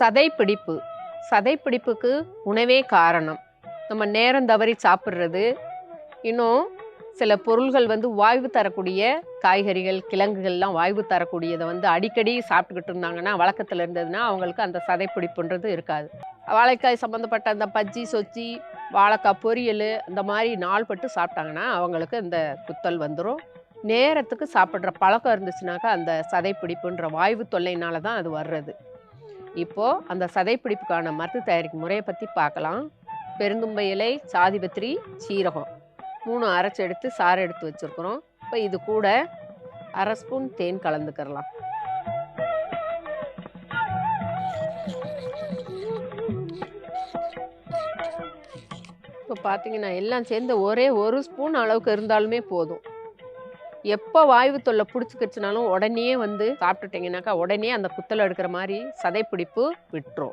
சதைப்பிடிப்பு. சதைப்பிடிப்புக்கு உணவே காரணம். நம்ம நேரம் தவறி சாப்பிட்றது. இன்னும் சில பொருள்கள் வந்து வாய்வு தரக்கூடிய காய்கறிகள் கிழங்குகள்லாம் வாய்வு தரக்கூடியதை வந்து அடிக்கடி சாப்பிட்டுக்கிட்டு இருந்தாங்கன்னா வழக்கத்தில் இருந்ததுன்னா அவங்களுக்கு அந்த சதைப்பிடிப்புன்றது இருக்காது. வாழைக்காய் சம்மந்தப்பட்ட அந்த பஜ்ஜி சொச்சி வாழைக்காய் பொரியல் அந்த மாதிரி நாள்பட்டு சாப்பிட்டாங்கன்னா அவங்களுக்கு இந்த குத்தல் வந்துடும் நேரத்துக்கு சாப்பிட்ற பழக்கம் இருந்துச்சுனாக்கா அந்த சதைப்பிடிப்புன்ற வாய்வு தொல்லையினால தான் அது வர்றது. இப்போது அந்த சதைப்பிடிப்புக்கான மருந்து தயாரிக்கும் முறையை பற்றி பார்க்கலாம். பெருந்தும்பை இலை சாதிபத்திரி சீரகம். மூணு அரைச்சி எடுத்து சாறு எடுத்து வச்சுருக்குறோம். இப்போ இது கூட அரை ஸ்பூன் தேன் கலந்துக்கிறலாம். இப்போ பார்த்தீங்கன்னா எல்லாம் சேர்ந்து ஒரே ஒரு ஸ்பூன் அளவுக்கு இருந்தாலுமே போதும். எப்போ வாய்வு தொல்லை பிடிச்சிக்கிச்சுனாலும் உடனே வந்து சாப்பிட்டுட்டிங்கனாக்கா உடனே அந்த குத்தல் எடுக்கிற மாதிரி சதைப்பிடிப்பு விட்டுரும்.